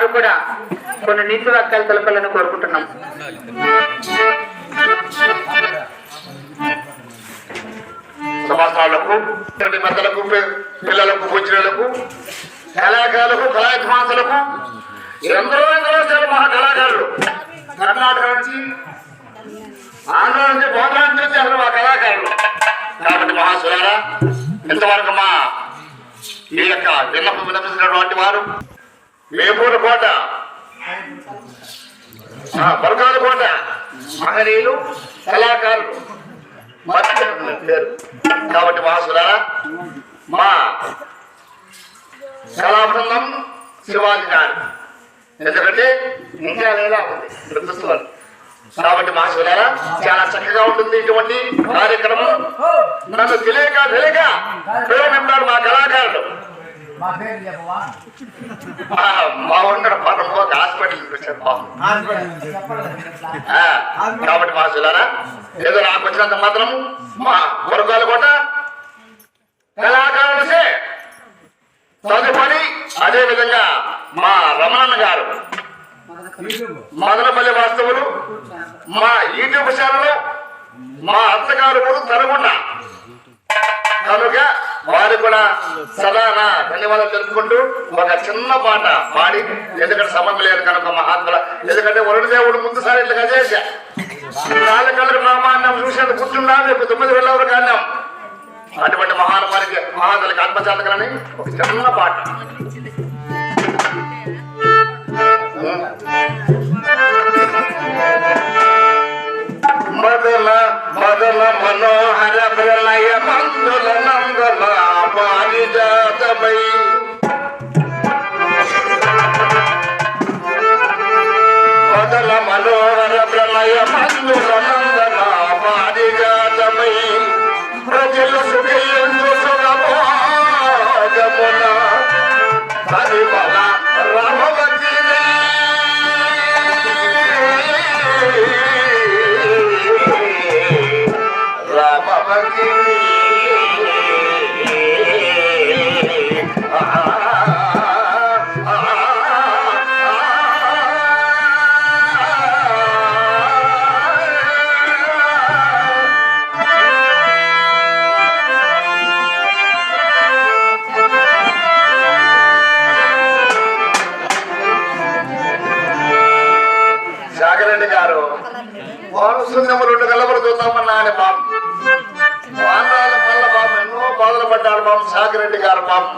వారు కూడా కొన్ని నీతి వాక్యాలు తెలపాలని కోరుకుంటున్నాం. సమాసాలకు మతలకు పిల్లలకు భోజనాలకు కళాకారులకు కళాభిమానులకు ఎందరో ఎందరో చాలా మహా కళాకారులు కర్ణాటక నుంచి ఆంధ్ర నుంచి భోజనం నుంచి అసలు మా కళాకారులు. కాబట్టి మహాసురారా ఇంతవరకు మా ఈ యొక్క విన్నపం వినిపిస్తున్నటువంటి వారు వేపూరు కోట. ఆ, కోట. మహనీయులు కళాకారులు. పేరు. కాబట్టి మహాసురారా మా కళాబృందం శివాజీ గారు. ఎందుకంటే ఇంకా లేదా ఉంది చూస్తున్నారు. కాబట్టి మహాశివులారా చాలా చక్కగా ఉంటుంది ఇటువంటి కార్యక్రమం. నన్ను తెలియక తెలియక ప్రేమింటారు మా కళాకారులు. మా పేరు చెప్పవా? మా హాస్పిటల్ వచ్చారు కాబట్టి మహాశివులారా ఏదో నాకు వచ్చినంత మాత్రం మా వర్గాలు కూడా కళాకారులసే తదుపరి అదే విధంగా మా రమణన్న గారు. మదనపల్లి వాస్తవులు మా యూట్యూబ్ ఛానల్ మా అత్తగారు కూడా తరగొండ. కనుక వారు కూడా సదా నా ధన్యవాదాలు తెలుపుకుంటూ ఒక చిన్న పాట పాడి ఎందుకంటే సంబంధం లేదు కనుక మహాత్ముల ఎందుకంటే వరుడు దేవుడు ముందుసారి ఇట్లా చేశా. నాలుగు కళ్ళకు నామాన్నం చూసేందుకు కూర్చున్నా రేపు తొమ్మిది వెళ్ళవరు కాన్నాం అటువంటి మహానుమానికి మహానులకి ఆత్మచాతకలని ఒక చిన్న పాట. మదన మనోహర ప్రళయ మందుల నందన పారిజాతమై. మదన మనోహర ప్రళయ మందుల నందన పారిజాతమై. ప్రజల జాగరెడ్డి గారు. వారసుందము రెండు చూద్దామన్నా అని పాపం. వానాల వల్ల పాపం ఎన్నో బాధలు పడ్డాడు పాపం సాగిరెడ్డి గారు పాపం.